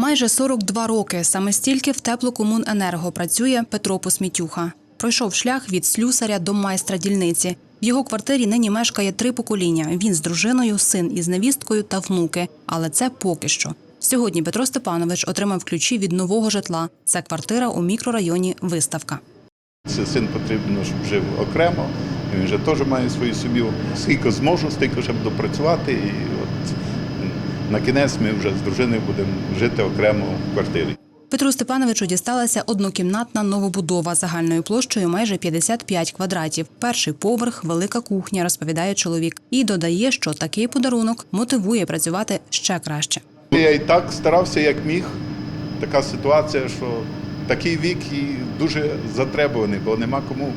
Майже 42 роки саме стільки в теплокомуненерго працює Петро Посмітюха. Пройшов шлях від слюсаря до майстра дільниці. В його квартирі нині мешкає три покоління. Він з дружиною, син із невісткою та внуки. Але це поки що. Сьогодні Петро Степанович отримав ключі від нового житла. Це квартира у мікрорайоні Виставка. Це син потрібно, щоб жив окремо. Він вже теж має свою сім'ю. Скільки зможу, стільки щоб допрацювати. На кінець ми вже з дружиною будемо жити окремо в квартирі. Петру Степановичу дісталася однокімнатна новобудова загальною площею майже 55 квадратів. Перший поверх, велика кухня, розповідає чоловік. І додає, що такий подарунок мотивує працювати ще краще. Я і так старався, як міг. Така ситуація, що такий вік і дуже затребуваний, бо нема кому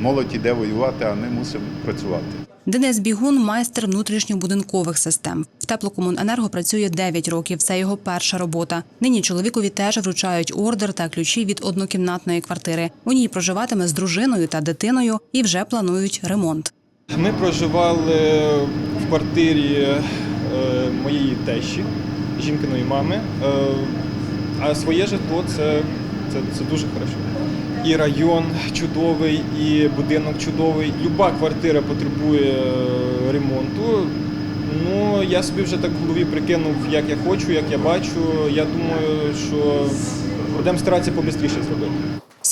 молодь іде воювати, а ми мусимо працювати. Денис Бігун майстер внутрішньобудинкових систем. В теплокомуненерго працює 9 років. Це його перша робота. Нині чоловікові теж вручають ордер та ключі від однокімнатної квартири. У ній проживатиме з дружиною та дитиною і вже планують ремонт. Ми проживали в квартирі е, моєї тещі, жінкиної мами. Е, А своє житло це, це, це дуже хорошо. І район чудовий, і будинок чудовий. Люба квартира потребує е, ремонту. Ну, я собі вже так в голові прикинув, як я хочу, як я бачу. Я думаю, що будемо старатися побистріше зробити.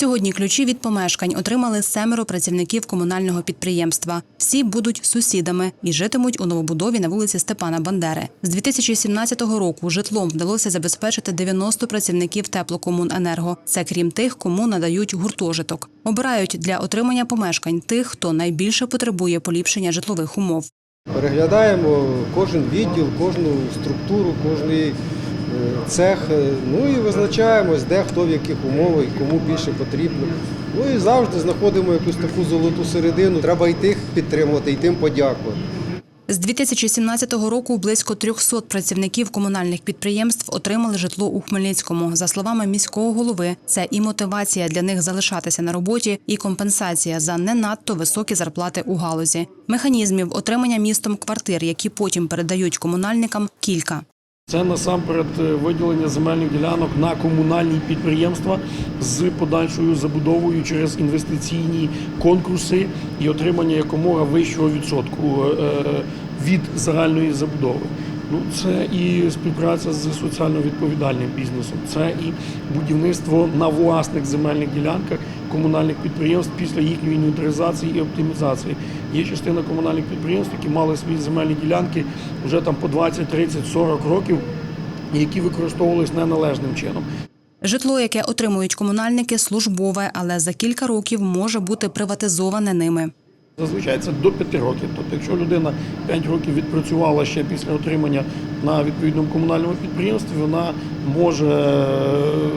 Сьогодні ключі від помешкань отримали семеро працівників комунального підприємства. Всі будуть сусідами і житимуть у новобудові на вулиці Степана Бандери. З 2017 року житлом вдалося забезпечити 90 працівників теплокомуненерго. Це крім тих, кому надають гуртожиток. Обирають для отримання помешкань тих, хто найбільше потребує поліпшення житлових умов. Переглядаємо кожен відділ, кожну структуру, кожний цех. е, Ну і визначаємось, де хто в яких умовах, кому більше потрібно. Ну і завжди знаходимо якусь таку золоту середину. Треба і тих підтримувати, і тим подякувати. З 2017 року близько 300 працівників комунальних підприємств отримали житло у Хмельницькому. За словами міського голови, це і мотивація для них залишатися на роботі, і компенсація за не надто високі зарплати у галузі. Механізмів отримання містом квартир, які потім передають комунальникам, кілька. Це насамперед е, виділення земельних ділянок на комунальні підприємства з подальшою забудовою через інвестиційні конкурси і отримання якомога вищого відсотку е, від загальної забудови. Ну, це і співпраця з соціально відповідальним бізнесом, це і будівництво на власних земельних ділянках комунальних підприємств після їхньої інвентаризації і оптимізації. Є частина комунальних підприємств, які мали свої земельні ділянки вже там по 20, 30, 40 років, які використовувались неналежним чином. Житло, яке отримують комунальники, службове, але за кілька років може бути приватизоване ними. Зазвичай це до 5 років. Тобто, якщо людина 5 років відпрацювала ще після отримання на відповідному комунальному підприємстві, вона може е,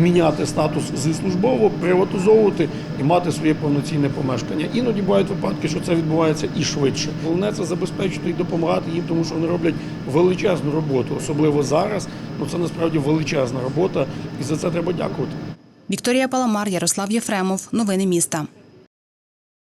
міняти статус зі службового, приватизовувати і мати своє повноцінне помешкання. Іноді бувають випадки, що це відбувається і швидше. Головне це забезпечити і допомагати їм, тому що вони роблять величезну роботу, особливо зараз. Ну це насправді величезна робота, і за це треба дякувати. Вікторія Паламар, Ярослав Єфремов. Новини міста.